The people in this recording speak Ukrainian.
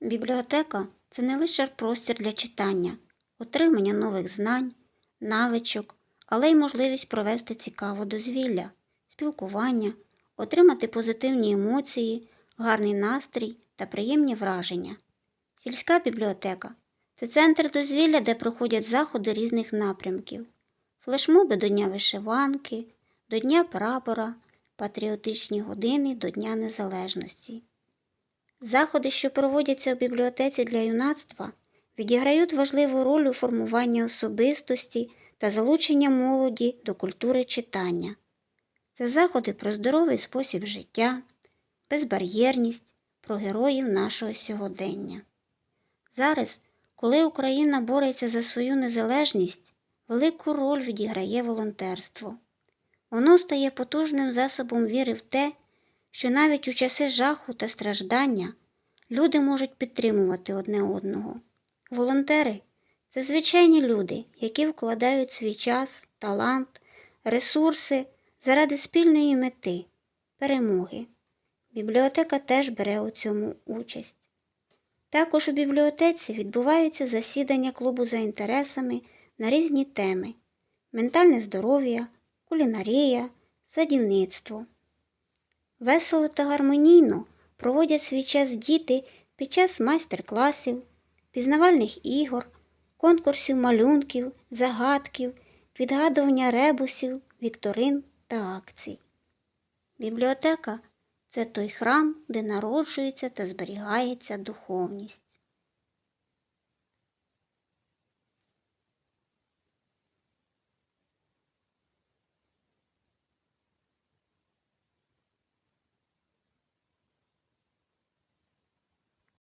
Бібліотека це не лише простір для читання, отримання нових знань, навичок, але й можливість провести цікаве дозвілля, спілкування, отримати позитивні емоції, гарний настрій та приємні враження. Сільська бібліотека це центр дозвілля, де проходять заходи різних напрямків, флешмоби до Дня вишиванки, до Дня прапора, патріотичні години до Дня Незалежності. Заходи, що проводяться в бібліотеці для юнацтва, відіграють важливу роль у формуванні особистості та залучення молоді до культури читання. Це заходи про здоровий спосіб життя, безбар'єрність, про героїв нашого сьогодення. Зараз, коли Україна бореться за свою незалежність, велику роль відіграє волонтерство. Воно стає потужним засобом віри в те, що навіть у часи жаху та страждання люди можуть підтримувати одне одного. Волонтери це звичайні люди, які вкладають свій час, талант, ресурси заради спільної мети перемоги. Бібліотека теж бере у цьому участь. Також у бібліотеці відбуваються засідання клубу за інтересами на різні теми ментальне здоров'я, кулінарія, садівництво. Весело та гармонійно проводять свій час діти під час майстер-класів, пізнавальних ігор, конкурсів малюнків, загадків, відгадування ребусів, вікторин та акцій. Бібліотека це той храм, де народжується та зберігається духовність.